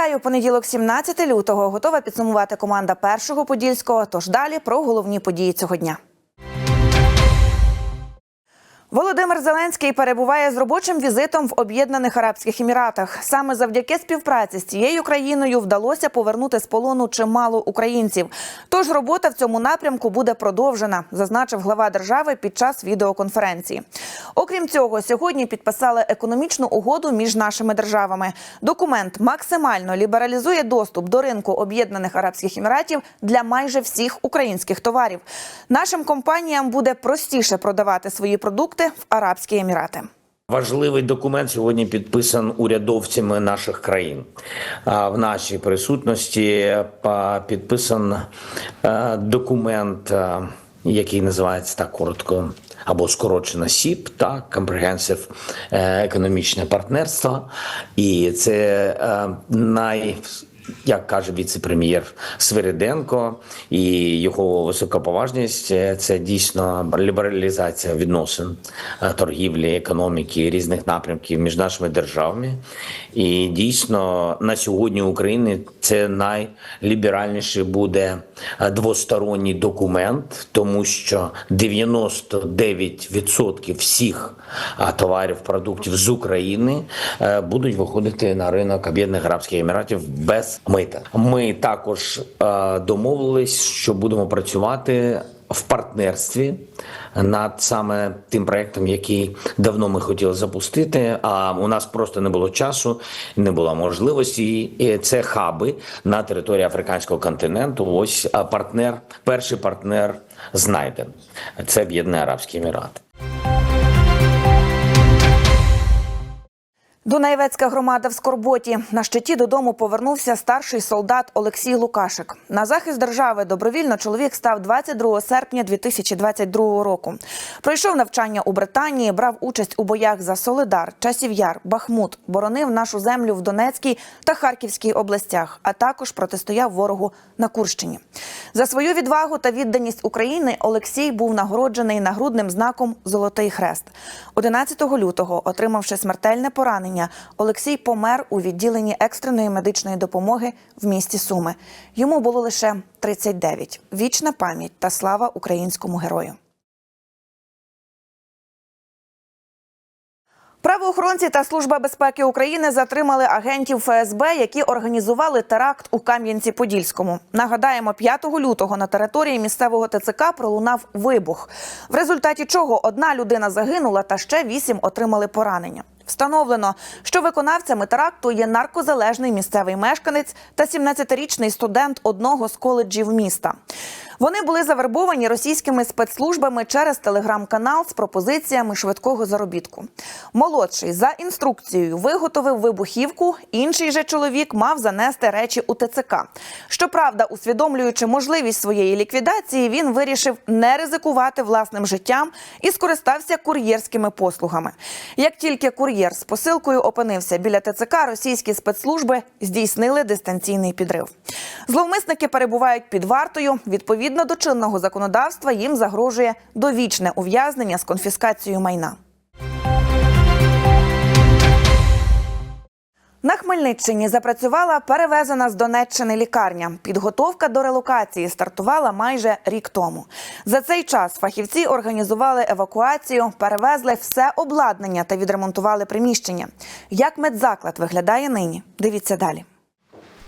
Вітаю понеділок, 17 лютого. Готова підсумувати команда першого подільського. Тож далі про головні події цього дня. Володимир Зеленський перебуває з робочим візитом в Об'єднаних Арабських Еміратах. Саме завдяки співпраці з цією країною вдалося повернути з полону чимало українців. Тож робота в цьому напрямку буде продовжена, зазначив глава держави під час відеоконференції. Окрім цього, сьогодні підписали економічну угоду між нашими державами. Документ максимально лібералізує доступ до ринку Об'єднаних Арабських Еміратів для майже всіх українських товарів. Нашим компаніям буде простіше продавати свої продукти в Арабські Емірати. Важливий документ сьогодні підписан урядовцями наших країн. А В нашій присутності підписан е, документ, е, який називається так коротко або скорочено СІП, так Comprehensive е, економічне партнерство. І це най як каже віце-прем'єр Свириденко і його високоповажність, е, це дійсно лібералізація відносин е, торгівлі, економіки різних напрямків між нашими державами. І дійсно на сьогодні України це найліберальніший буде е, двосторонній документ, тому що 99% всіх товарів, продуктів з України е, будуть виходити на ринок Об'єднаних Арабських Еміратів без мита. Ми також е, домовились, що будемо працювати в партнерстві над саме тим проектом, який давно ми хотіли запустити. А у нас просто не було часу, не було можливості. І це хаби на території африканського континенту. Ось партнер, перший партнер знайден. Це Об'єднані Арабські Емірати. Дунаєвецька громада в Скорботі. На щиті додому повернувся старший солдат Олексій Лукашик. На захист держави добровільно чоловік став 22 серпня 2022 року. Пройшов навчання у Британії, брав участь у боях за Солидар, Часів Яр, Бахмут, боронив нашу землю в Донецькій та Харківській областях, а також протистояв ворогу на Курщині. За свою відвагу та відданість України Олексій був нагороджений нагрудним знаком Золотий Хрест. 11 лютого, отримавши смертельне поранення, Олексій помер у відділенні екстреної медичної допомоги в місті Суми. Йому було лише 39. Вічна пам'ять та слава українському герою. Правоохоронці та служба безпеки України затримали агентів ФСБ, які організували теракт у Кам'янці-Подільському. Нагадаємо, 5 лютого на території місцевого ТЦК пролунав вибух, в результаті чого одна людина загинула та ще вісім отримали поранення. Встановлено, що виконавцями теракту є наркозалежний місцевий мешканець та 17-річний студент одного з коледжів міста. Вони були завербовані російськими спецслужбами через телеграм-канал з пропозиціями швидкого заробітку. Молодший за інструкцією виготовив вибухівку. Інший же чоловік мав занести речі у ТЦК. Щоправда, усвідомлюючи можливість своєї ліквідації, він вирішив не ризикувати власним життям і скористався кур'єрськими послугами. Як тільки кур'єр з посилкою опинився біля ТЦК, російські спецслужби здійснили дистанційний підрив. Зловмисники перебувають під вартою. Відповідно до чинного законодавства їм загрожує довічне ув'язнення з конфіскацією майна. На Хмельниччині запрацювала перевезена з Донеччини лікарня. Підготовка до релокації стартувала майже рік тому. За цей час фахівці організували евакуацію, перевезли все обладнання та відремонтували приміщення. Як медзаклад виглядає нині? Дивіться далі.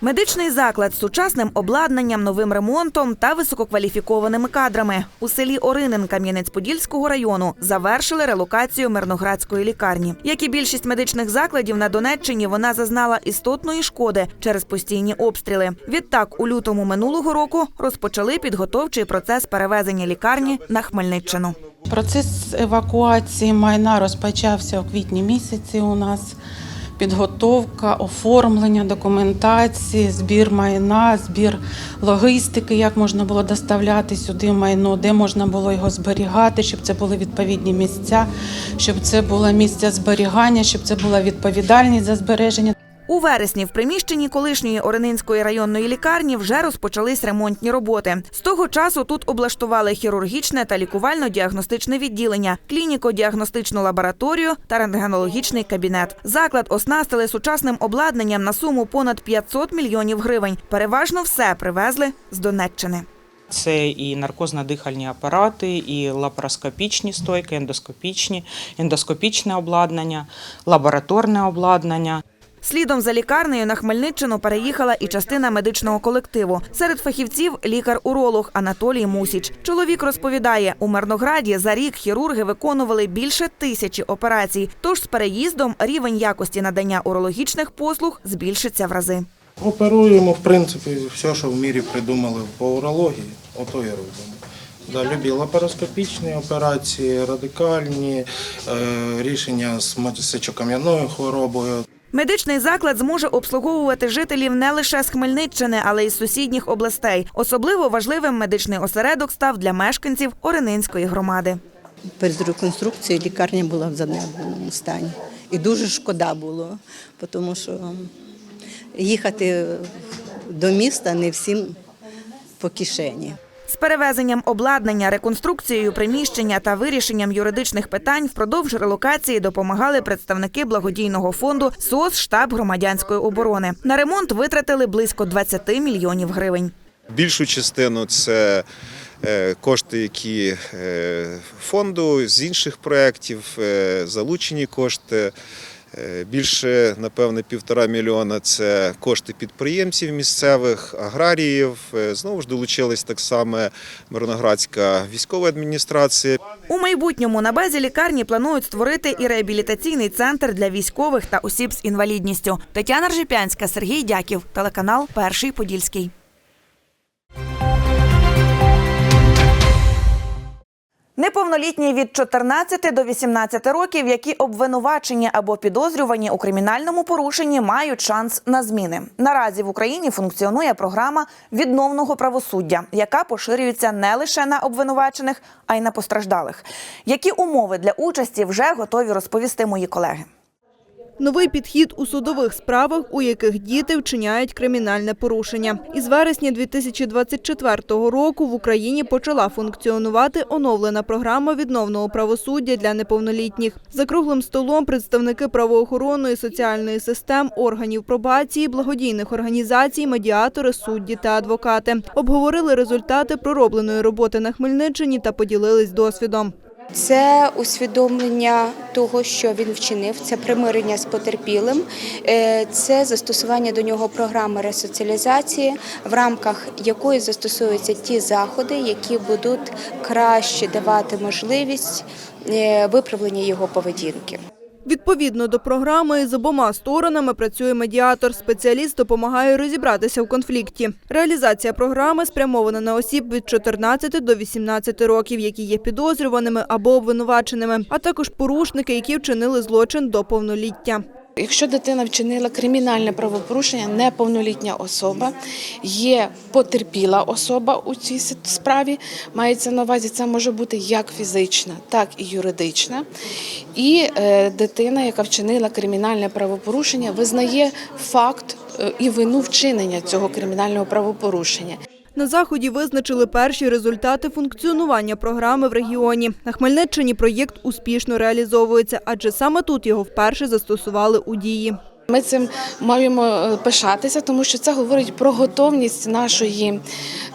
Медичний заклад з сучасним обладнанням, новим ремонтом та висококваліфікованими кадрами у селі Оринин Кам'янець-Подільського району завершили релокацію Мирноградської лікарні. Як і більшість медичних закладів на Донеччині, вона зазнала істотної шкоди через постійні обстріли. Відтак, у лютому минулого року розпочали підготовчий процес перевезення лікарні на Хмельниччину. Процес евакуації майна розпочався у квітні місяці. У нас підготовка, оформлення документації, збір майна, збір логістики, як можна було доставляти сюди майно, де можна було його зберігати, щоб це були відповідні місця, щоб це було місце зберігання, щоб це була відповідальність за збереження. У вересні в приміщенні колишньої Оренинської районної лікарні вже розпочались ремонтні роботи. З того часу тут облаштували хірургічне та лікувально-діагностичне відділення, клініко-діагностичну лабораторію та рентгенологічний кабінет. Заклад оснастили сучасним обладнанням на суму понад 500 мільйонів гривень. Переважно все привезли з Донеччини. Це і наркозно-дихальні апарати, і лапароскопічні стойки, ендоскопічні, ендоскопічне обладнання, лабораторне обладнання. Слідом за лікарнею на Хмельниччину переїхала і частина медичного колективу. Серед фахівців лікар-уролог Анатолій Мусіч. Чоловік розповідає, у Мирнограді за рік хірурги виконували більше тисячі операцій. Тож з переїздом рівень якості надання урологічних послуг збільшиться в рази. Оперуємо, в принципі, все, що в мірі придумали по урології, ото і робимо. Да, любі лапароскопічні операції, радикальні, е, рішення з мо- сечокам'яною хворобою. Медичний заклад зможе обслуговувати жителів не лише з Хмельниччини, але й з сусідніх областей. Особливо важливим медичний осередок став для мешканців Оренинської громади. Перед реконструкцією лікарня була в занедбаному стані. І дуже шкода було, тому що їхати до міста не всім по кишені. Перевезенням обладнання, реконструкцією приміщення та вирішенням юридичних питань впродовж релокації допомагали представники благодійного фонду СОС штаб громадянської оборони. На ремонт витратили близько 20 мільйонів гривень. Більшу частину це е, кошти, які е, фонду з інших проєктів, е, залучені кошти. Е, Більше, напевне, півтора мільйона це кошти підприємців місцевих, аграріїв. Е, Знову ж долучилась так само Мирноградська військова адміністрація. У майбутньому на базі лікарні планують створити і реабілітаційний центр для військових та осіб з інвалідністю. Тетяна Ржепянська, Сергій Дяків, телеканал Перший Подільський. Неповнолітні від 14 до 18 років, які обвинувачені або підозрювані у кримінальному порушенні, мають шанс на зміни. Наразі в Україні функціонує програма відновного правосуддя, яка поширюється не лише на обвинувачених, а й на постраждалих. Які умови для участі вже готові розповісти мої колеги. Новий підхід у судових справах, у яких діти вчиняють кримінальне порушення. Із вересня 2024 року в Україні почала функціонувати оновлена програма відновного правосуддя для неповнолітніх. За круглим столом представники правоохоронної соціальної систем, органів пробації, благодійних організацій, медіатори, судді та адвокати обговорили результати проробленої роботи на Хмельниччині та поділились досвідом. Це усвідомлення того, що він вчинив, це примирення з потерпілим, е, це застосування до нього програми ресоціалізації, в рамках якої застосуються ті заходи, які будуть краще давати можливість е, виправлення його поведінки. Відповідно до програми з обома сторонами працює медіатор. Спеціаліст допомагає розібратися в конфлікті. Реалізація програми спрямована на осіб від 14 до 18 років, які є підозрюваними або обвинуваченими, а також порушники, які вчинили злочин до повноліття. Якщо дитина вчинила кримінальне правопорушення, неповнолітня особа, є потерпіла особа у цій справі, мається на увазі, це може бути як фізична, так і юридична. І е, дитина, яка вчинила кримінальне правопорушення, визнає факт е, і вину вчинення цього кримінального правопорушення. На заході визначили перші результати функціонування програми в регіоні. На Хмельниччині проєкт успішно реалізовується, адже саме тут його вперше застосували у дії. Ми цим маємо е, пишатися, тому що це говорить про готовність нашої,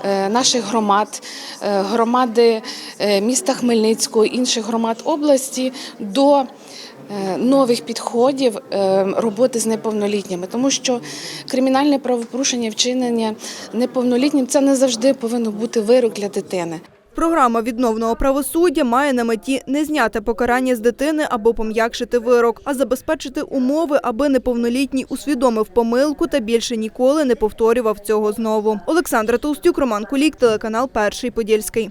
е, наших громад, е, громади міста Хмельницького, інших громад області до нових підходів е, роботи з неповнолітніми, тому що кримінальне правопорушення, вчинення неповнолітнім це не завжди повинно бути вирок для дитини. Програма відновного правосуддя має на меті не зняти покарання з дитини або пом'якшити вирок, а забезпечити умови, аби неповнолітній усвідомив помилку та більше ніколи не повторював цього знову. Олександра Толстюк, Роман Кулік, телеканал Перший Подільський.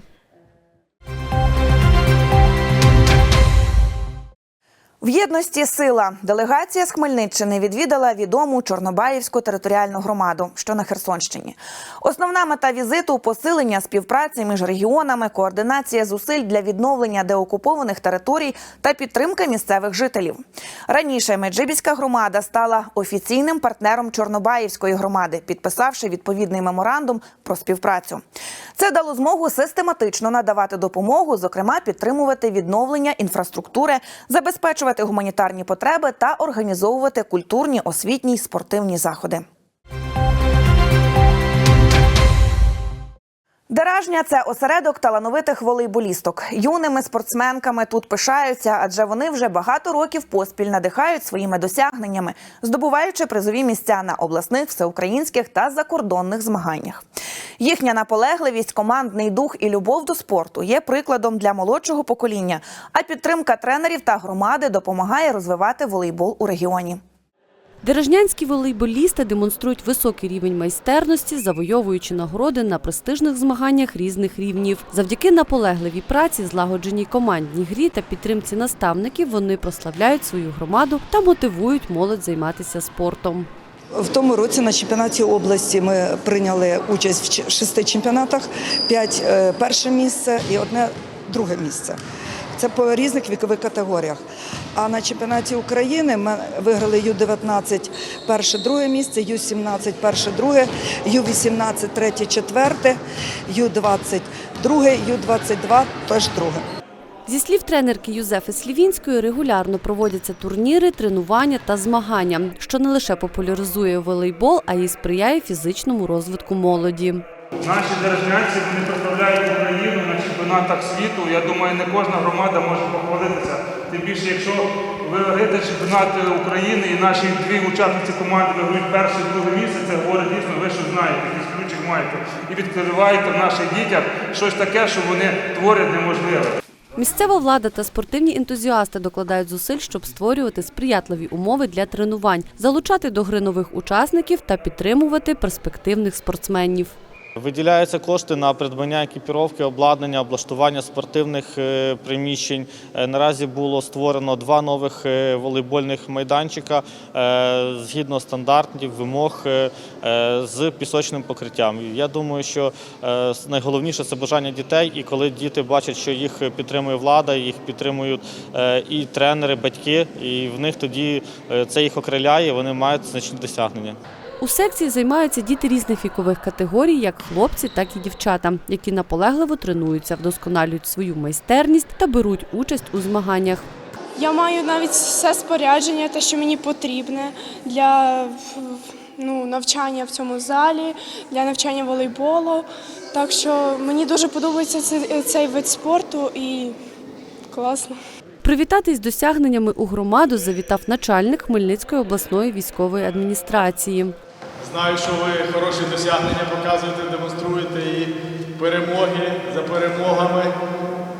В єдності сила делегація з Хмельниччини відвідала відому Чорнобаївську територіальну громаду, що на Херсонщині. Основна мета візиту посилення співпраці між регіонами, координація зусиль для відновлення деокупованих територій та підтримка місцевих жителів. Раніше Меджибіська громада стала офіційним партнером Чорнобаївської громади, підписавши відповідний меморандум про співпрацю. Це дало змогу систематично надавати допомогу, зокрема підтримувати відновлення інфраструктури, забезпечувати гуманітарні потреби та організовувати культурні, освітні й спортивні заходи. Деражня це осередок талановитих волейболісток. Юними спортсменками тут пишаються, адже вони вже багато років поспіль надихають своїми досягненнями, здобуваючи призові місця на обласних, всеукраїнських та закордонних змаганнях. Їхня наполегливість, командний дух і любов до спорту є прикладом для молодшого покоління. А підтримка тренерів та громади допомагає розвивати волейбол у регіоні. Дережнянські волейболісти демонструють високий рівень майстерності, завойовуючи нагороди на престижних змаганнях різних рівнів. Завдяки наполегливій праці, злагодженій командній грі та підтримці наставників вони прославляють свою громаду та мотивують молодь займатися спортом. В тому році на чемпіонаті області ми прийняли участь в шести чемпіонатах, п'ять е, перше місце і одне друге місце. Це по різних вікових категоріях. А на чемпіонаті України ми виграли Ю-19 перше, друге місце, Ю-17 перше, друге, Ю-18 третє, четверте, Ю-20 друге, Ю-22 теж друге. Зі слів тренерки Юзефи Слівінської, регулярно проводяться турніри, тренування та змагання, що не лише популяризує волейбол, а й сприяє фізичному розвитку молоді. Наші державці вони представляють Україну на чемпіонатах світу. Я думаю, не кожна громада може похвалитися. Тим більше, якщо ви виграєте чемпіонат України і наші дві учасниці команди виграють перше і друге місце, це говорить дійсно, ви що знаєте, якийсь ключик маєте. І відкриваєте в наших дітях щось таке, що вони творять неможливе. Місцева влада та спортивні ентузіасти докладають зусиль, щоб створювати сприятливі умови для тренувань, залучати до гри нових учасників та підтримувати перспективних спортсменів. Виділяються кошти на придбання екіпіровки, обладнання, облаштування спортивних е, приміщень. Е, Наразі було створено два нових е, волейбольних майданчика згідно стандартів, вимог з пісочним покриттям. Я думаю, що найголовніше це бажання дітей, і коли діти бачать, що їх підтримує влада, їх підтримують і тренери, батьки, і в них тоді це їх окриляє, вони мають значні досягнення. У секції займаються діти різних вікових категорій, як хлопці, так і дівчата, які наполегливо тренуються, вдосконалюють свою майстерність та беруть участь у змаганнях. Я маю навіть все спорядження, те, що мені потрібне для ну, навчання в цьому залі, для навчання волейболу. Так що мені дуже подобається цей, вид спорту і класно. Привітатись з досягненнями у громаду завітав начальник Хмельницької обласної військової адміністрації. Знаю, що ви хороші досягнення показуєте, демонструєте і перемоги за перемогами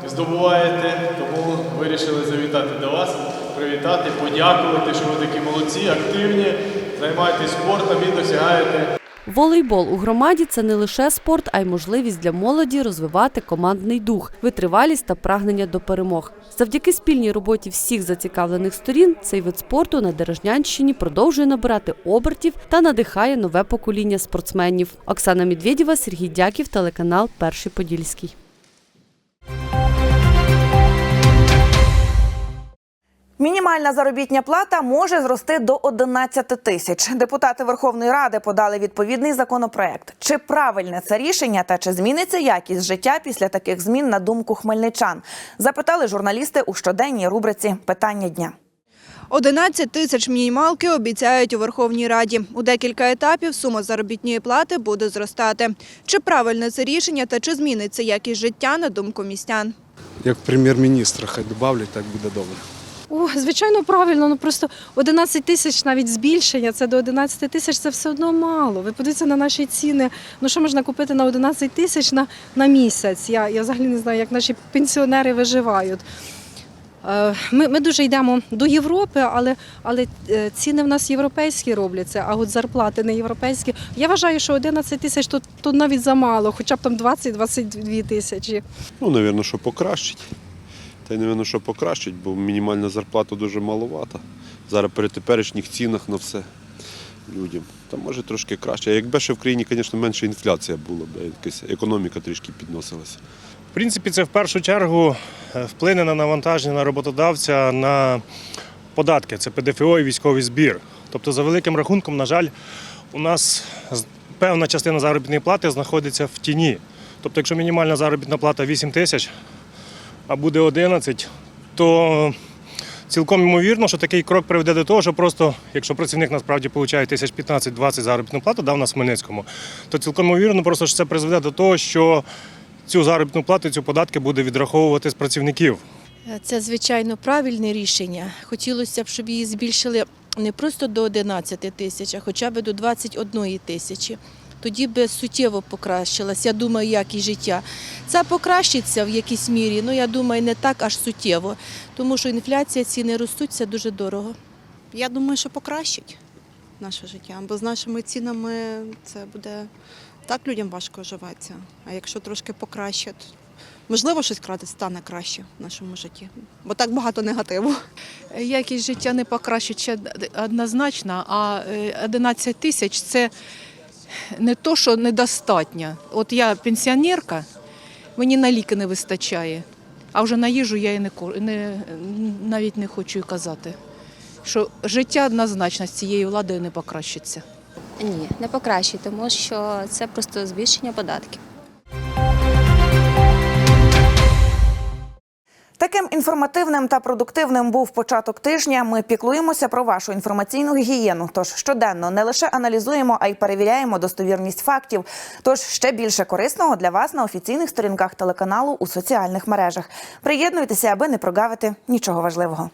здобуваєте. Тому вирішили завітати до вас, привітати, подякувати, що ви такі молодці, активні, займаєтесь спортом і досягаєте Волейбол у громаді це не лише спорт, а й можливість для молоді розвивати командний дух, витривалість та прагнення до перемог. Завдяки спільній роботі всіх зацікавлених сторін цей вид спорту на Дережнянщині продовжує набирати обертів та надихає нове покоління спортсменів. Оксана Медведєва, Сергій Дяків, телеканал Перший Подільський. Мінімальна заробітня плата може зрости до 11 тисяч. Депутати Верховної Ради подали відповідний законопроект. Чи правильне це рішення та чи зміниться якість життя після таких змін на думку хмельничан? Запитали журналісти у щоденній рубриці Питання дня. 11 тисяч мінімалки обіцяють у Верховній Раді. У декілька етапів сума заробітної плати буде зростати. Чи правильне це рішення та чи зміниться якість життя на думку містян? Як прем'єр-міністра хай добавлять, так буде добре. О, звичайно, правильно. Ну просто 11 тисяч навіть збільшення. Це до 11 тисяч це все одно мало. Ви подивіться на наші ціни. Ну що можна купити на 11 тисяч на, на місяць? Я, я взагалі не знаю, як наші пенсіонери виживають. Е, Ми, ми дуже йдемо до Європи, але, але е, ціни в нас європейські робляться, а от зарплати не європейські. Я вважаю, що 11 тисяч то, то навіть замало, хоча б там 20-22 тисячі. Ну, напевно, що покращить. Та й, напевно, що покращить, бо мінімальна зарплата дуже маловата. Зараз при теперішніх цінах на все людям. Та може трошки краще. А якби ще в країні, звісно, менше інфляція була б, якась економіка трішки підносилася. В принципі, це в першу чергу е, вплине на навантаження на роботодавця на податки, це ПДФО і військовий збір. Тобто, за великим рахунком, на жаль, у нас певна частина заробітної плати знаходиться в тіні. Тобто, якщо мінімальна заробітна плата 8 тисяч, а буде 11, то цілком ймовірно, що такий крок приведе до того, що просто, якщо працівник насправді отримує тисяч 15-20 заробітну плату, дав на Хмельницькому, то цілком ймовірно, просто що це призведе до того, що цю заробітну плату, ці податки буде відраховувати з працівників. Це звичайно правильне рішення. Хотілося б, щоб її збільшили не просто до 11 тисяч, а хоча б до 21 тисячі. Тоді би суттєво покращилась, я думаю, якість життя. Це покращиться в якійсь мірі, ну я думаю, не так аж суттєво, тому що інфляція, ціни ростуть, це дуже дорого. Я думаю, що покращить наше життя, бо з нашими цінами це буде так людям важко живеться. А якщо трошки покращать, можливо, щось краде стане краще в нашому житті, бо так багато негативу. Якість життя не покращить ще однозначно, а е, 11 тисяч це не то, що недостатньо. От я пенсіонерка, мені на ліки не вистачає, а вже на їжу я і не, не, навіть не хочу казати. Що життя однозначно з цією владою не покращиться. Ні, не покращить, тому що це просто збільшення податків. Таким інформативним та продуктивним був початок тижня. Ми піклуємося про вашу інформаційну гігієну. Тож щоденно не лише аналізуємо, а й перевіряємо достовірність фактів. Тож ще більше корисного для вас на офіційних сторінках телеканалу у соціальних мережах. Приєднуйтеся, аби не прогавити нічого важливого.